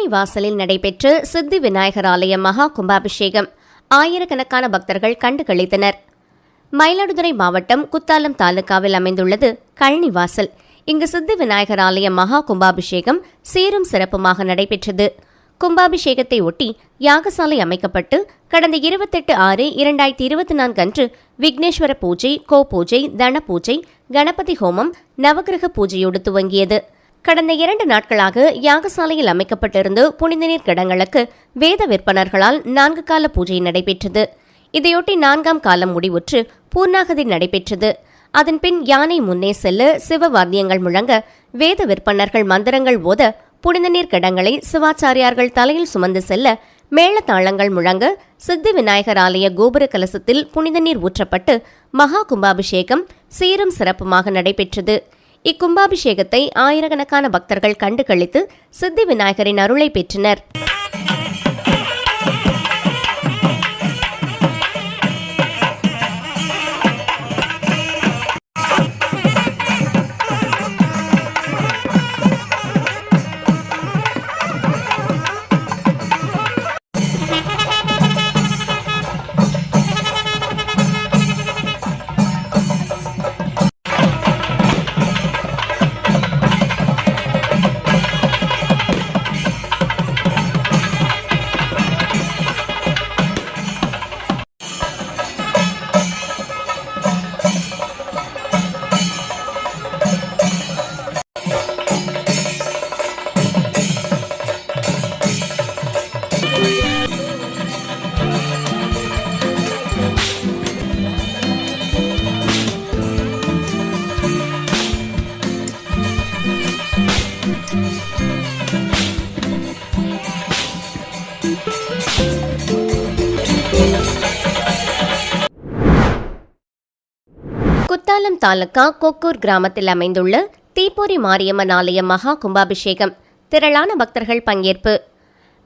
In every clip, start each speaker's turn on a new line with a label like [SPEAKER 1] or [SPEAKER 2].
[SPEAKER 1] கழனி வாசலில் நடைபெற்ற சித்தி விநாயகர் ஆலய மகா கும்பாபிஷேகம். ஆயிரக்கணக்கான பக்தர்கள் கண்டு களித்தனர். மயிலாடுதுறை மாவட்டம் குத்தாலம் தாலுகாவில் அமைந்துள்ளது கழனி வாசல் இங்கு சித்தி விநாயகர் ஆலய மகா கும்பாபிஷேகம் சீரும் சிறப்புமாக நடைபெற்றது. கும்பாபிஷேகத்தை ஒட்டி யாகசாலை அமைக்கப்பட்டு கடந்த இருபத்தெட்டு ஆறு இரண்டாயிரத்தி இருபத்தி நான்கு அன்று விக்னேஸ்வர பூஜை கோ பூஜை தன பூஜை கணபதி ஹோமம் நவகிரக பூஜையோடு துவங்கியது. கடந்த இரண்டு நாட்களாக யாகசாலையில் அமைக்கப்பட்டிருந்த புனித நீர் கிடங்களுக்கு வேத விற்பனர்களால் நான்கு கால பூஜை நடைபெற்றது. இதையொட்டி நான்காம் காலம் முடிவுற்று பூர்ணாகதி நடைபெற்றது. அதன்பின் யானை முன்னே செல்ல சிவ வாத்தியங்கள் முழங்க வேத விற்பனர்கள் மந்திரங்கள் ஓத புனித நீர் கிடங்களை சிவாச்சாரியார்கள் தலையில் சுமந்து செல்ல மேளதாளங்கள் முழங்க சித்தி விநாயகர் ஆலய கோபுர கலசத்தில் புனித நீர் ஊற்றப்பட்டு மகா கும்பாபிஷேகம் சீரும் சிறப்புமாக நடைபெற்றது. இக்கும்பாபிஷேகத்தை ஆயிரக்கணக்கான பக்தர்கள் கண்டு கழித்து சித்தி விநாயகரின் அருளை பெற்றனர். குத்தாலம் தாலுகா கொக்கூர் கிராமத்தில் அமைந்துள்ள தீப்பொறி மாரியம்மன் ஆலய மகா கும்பாபிஷேகம். திரளான பக்தர்கள் பங்கேற்பு.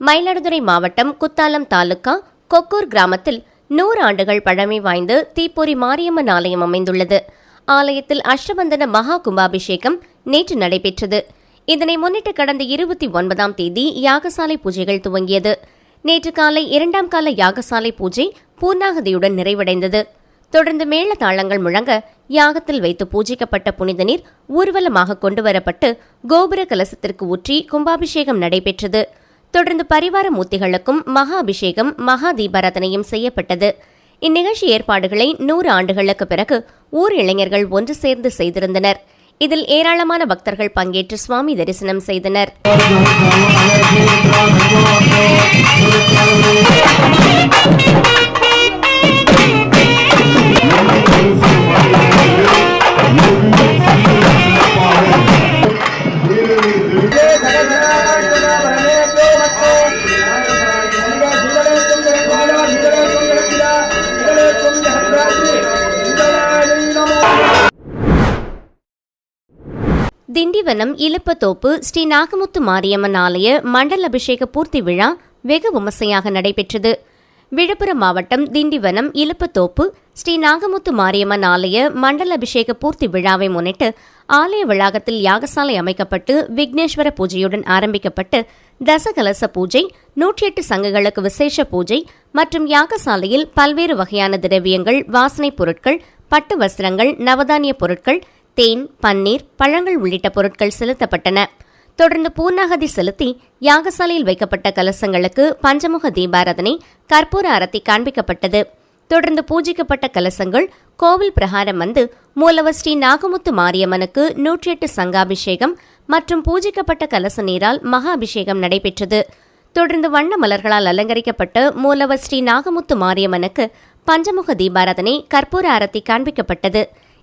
[SPEAKER 1] மயிலாடுதுறை மாவட்டம் குத்தாலம் தாலுகா கொக்கூர் கிராமத்தில் நூறு ஆண்டுகள் பழமை வாய்ந்த தீப்பொறி மாரியம்மன் ஆலயம் அமைந்துள்ளது. ஆலயத்தில் அஷ்டபந்தன மகா கும்பாபிஷேகம் நேற்று நடைபெற்றது. இதனை முன்னிட்டு கடந்த இருபத்தி ஒன்பதாம் தேதி யாகசாலை பூஜைகள் துவங்கியது. நேற்று காலை இரண்டாம் கால யாகசாலை பூஜை பூர்ணாகதியுடன் நிறைவடைந்தது. தொடர்ந்து மேள தாளங்கள் முழங்க யாகத்தில் வைத்து பூஜிக்கப்பட்ட புனித நீர் ஊர்வலமாக கொண்டுவரப்பட்டு கோபுர கலசத்திற்கு ஊற்றி கும்பாபிஷேகம் நடைபெற்றது. தொடர்ந்து பரிவார மூர்த்திகளுக்கும் மகா அபிஷேகம் மகா தீபாராதனையும் செய்யப்பட்டது. இந்நிகழ்ச்சி ஏற்பாடுகளை நூறு ஆண்டுகளுக்கு பிறகு ஊர் இளைஞர்கள் ஒன்று சேர்ந்து செய்திருந்தனர். இதில் ஏராளமான பக்தர்கள் பங்கேற்று சுவாமி தரிசனம் செய்தனர். திண்டிவனம் இலுப்பத்தோப்பு ஸ்ரீ நாகமுத்து மாரியம்மன் ஆலய மண்டல் அபிஷேக பூர்த்தி விழா வெகு விமர்சையாக நடைபெற்றது. விழுப்புரம் மாவட்டம் திண்டிவனம் இலுப்பத்தோப்பு ஸ்ரீ நாகமுத்து மாரியம்மன் ஆலய மண்டல அபிஷேக பூர்த்தி விழாவை முன்னிட்டு ஆலய வளாகத்தில் யாகசாலை அமைக்கப்பட்டு விக்னேஸ்வர பூஜையுடன் ஆரம்பிக்கப்பட்டு தசகலச பூஜை நூற்றி எட்டு சங்கங்களுக்கு விசேஷ பூஜை மற்றும் யாகசாலையில் பல்வேறு வகையான திரவியங்கள் வாசனைப் பொருட்கள் பட்டு வஸ்திரங்கள் நவதானிய பொருட்கள் தேன் பன்னீர் பழங்கள் உள்ளிட்ட பொருட்கள் செலுத்தப்பட்டன. தொடர்ந்து பூர்ணாகதி செலுத்தி யாகசாலையில் வைக்கப்பட்ட கலசங்களுக்கு பஞ்சமுக தீபாராதனை கற்பூர அரத்தி காண்பிக்கப்பட்டது. தொடர்ந்து பூஜிக்கப்பட்ட கலசங்கள் கோவில் பிரகாரம் வந்து மூலவர் ஸ்ரீ நாகமுத்து மாரியம்மனுக்கு நூற்றி எட்டு சங்காபிஷேகம் மற்றும் பூஜிக்கப்பட்ட கலச நீரால் மகா அபிஷேகம் நடைபெற்றது. தொடர்ந்து வண்ண மலர்களால் அலங்கரிக்கப்பட்ட மூலவர் ஸ்ரீ நாகமுத்து மாரியம்மனுக்கு பஞ்சமுக தீபாராதனை கற்பூர அரத்தி காண்பிக்கப்பட்டது.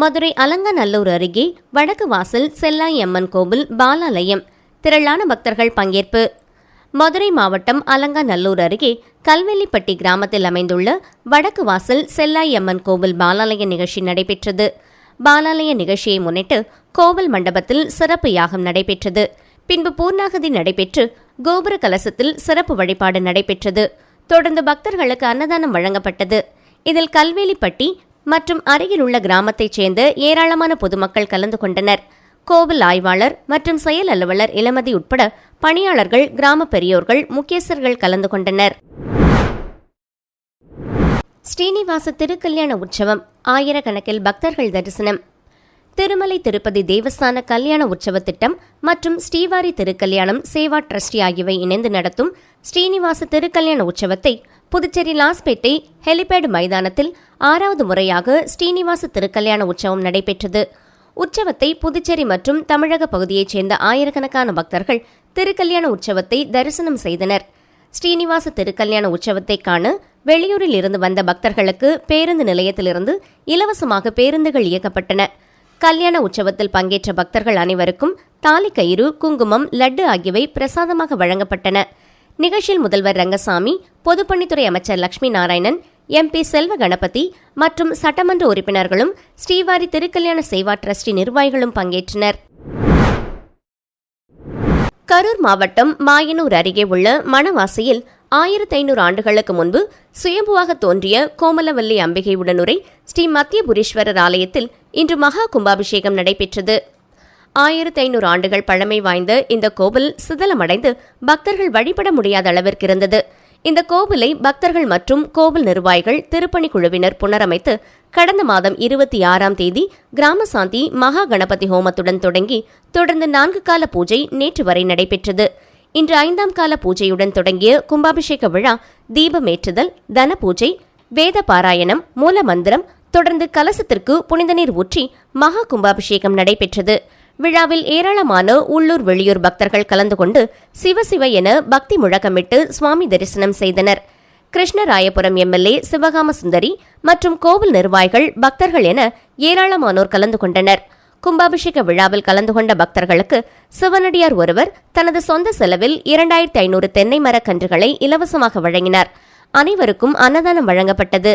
[SPEAKER 1] மதுரை அலங்காநல்லூர் அருகே வடக்கு வாசல் செல்லாய் அம்மன் கோவில் பாலாலயம். திரளான பக்தர்கள் பங்கேற்பு. மதுரை மாவட்டம் அலங்காநல்லூர் அருகே கல்வெள்ளிப்பட்டி கிராமத்தில் அமைந்துள்ள வடக்கு வாசல் செல்லாய் அம்மன் கோவில் பாலாலய நிகழ்ச்சி நடைபெற்றது. பாலாலய நிகழ்ச்சியை முன்னிட்டு கோவில் மண்டபத்தில் சிறப்பு யாகம் நடைபெற்றது. பின்பு பூர்ணாகதி நடைபெற்று கோபுர கலசத்தில் சிறப்பு வழிபாடு நடைபெற்றது. தொடர்ந்து பக்தர்களுக்கு அன்னதானம் வழங்கப்பட்டது. இதில் கல்வேலிப்பட்டி மற்றும் அருகில் உள்ள கிராமத்தைச் சேர்ந்த ஏராளமான பொதுமக்கள் கலந்து கொண்டனர். கோவில் ஆய்வாளர் மற்றும் செயல் அலுவலர் இளமதி உட்பட பணியாளர்கள் கிராம பெரியோர்கள் முக்கியஸ்தர்கள் கலந்து கொண்டனர். ஸ்ரீனிவாச திருக்கல்யாண உற்சவம் ஆயிரக்கணக்கில் பக்தர்கள் தரிசனம். திருமலை திருப்பதி தேவஸ்தான கல்யாண உற்சவ திட்டம் மற்றும் ஸ்ரீவாரி திருக்கல்யாணம் சேவா ட்ரஸ்டி ஆகியவை இணைந்து நடத்தும் ஸ்ரீனிவாச திருக்கல்யாண உற்சவத்தை புதுச்சேரி லாஸ்பேட்டை ஹெலிபேடு மைதானத்தில் ஆறாவது முறையாக ஸ்ரீனிவாச திருக்கல்யாண உற்சவம் நடைபெற்றது. உற்சவத்தை புதுச்சேரி மற்றும் தமிழக பகுதியைச் சேர்ந்த ஆயிரக்கணக்கான பக்தர்கள் திருக்கல்யாண உற்சவத்தை தரிசனம் செய்தனர். ஸ்ரீனிவாச திருக்கல்யாண உற்சவத்தை காண வெளியூரில் இருந்து வந்த பக்தர்களுக்கு பேருந்து நிலையத்திலிருந்து இலவசமாக பேருந்துகள் இயக்கப்பட்டன. கல்யாண உற்சவத்தில் பங்கேற்ற பக்தர்கள் அனைவருக்கும் தாலி கயிறு குங்குமம் லட்டு ஆகியவை பிரசாதமாக வழங்கப்பட்டன. நிகழ்ச்சியில் முதல்வர் ரங்கசாமி பொதுப்பணித்துறை அமைச்சர் லட்சுமி நாராயணன் எம்பி செல்வ கணபதி மற்றும் சட்டமன்ற உறுப்பினர்களும் ஸ்ரீவாரி திருக்கல்யாண சேவா டிரஸ்டி நிர்வாகிகளும் பங்கேற்றனர். கரூர் மாவட்டம் மாயனூர் அருகே உள்ள மணவாசியில் ஆயிரத்தி ஐநூறு ஆண்டுகளுக்கு முன்பு சுயம்புவாக தோன்றிய கோமலவல்லி அம்பிகை உடனுரை ஸ்ரீ மத்தியபுரீஸ்வரர் ஆலயத்தில் இன்று மகா கும்பாபிஷேகம் நடைபெற்றது. ஆயிரத்தி ஐநூறு ஆண்டுகள் பழமை வாய்ந்த இந்த கோவில் சிதலமடைந்து பக்தர்கள் வழிபட முடியாத அளவிற்கு இருந்தது. இந்த கோவிலை பக்தர்கள் மற்றும் கோவில் நிர்வாகிகள் திருப்பணி குழுவினர் புனரமைத்து கடந்த மாதம் இருபத்தி ஆறாம் தேதி கிராம சாந்தி மகா கணபதி ஹோமத்துடன் தொடங்கி தொடர்ந்து நான்கு கால பூஜை நேற்று வரை நடைபெற்றது. இன்று ஐந்தாம் கால பூஜையுடன் தொடங்கிய கும்பாபிஷேக விழா தீபமேற்றுதல் தன பூஜை வேத பாராயணம் மூல மந்திரம் தொடர்ந்து கலசத்திற்கு புனித நீர் ஊற்றி மகா கும்பாபிஷேகம் நடைபெற்றது. விழாவில் ஏராளமான உள்ளூர் வெளியூர் பக்தர்கள் கலந்து கொண்டு சிவசிவ என பக்தி முழக்கமிட்டு சுவாமி தரிசனம் செய்தனர். கிருஷ்ணராயபுரம் எம்எல்ஏ சிவகாம சுந்தரி மற்றும் கோவில் நிர்வாகிகள் பக்தர்கள் என ஏராளமானோர் கலந்து கொண்டனர். கும்பாபிஷேக விழாவில் கலந்து கொண்ட பக்தர்களுக்கு சிவனடியார் ஒருவர் தனது சொந்த செலவில் இரண்டாயிரத்தி ஐநூறு தென்னை மரக்கன்றுகளை இலவசமாக வழங்கினார். அனைவருக்கும் அன்னதானம் வழங்கப்பட்டது.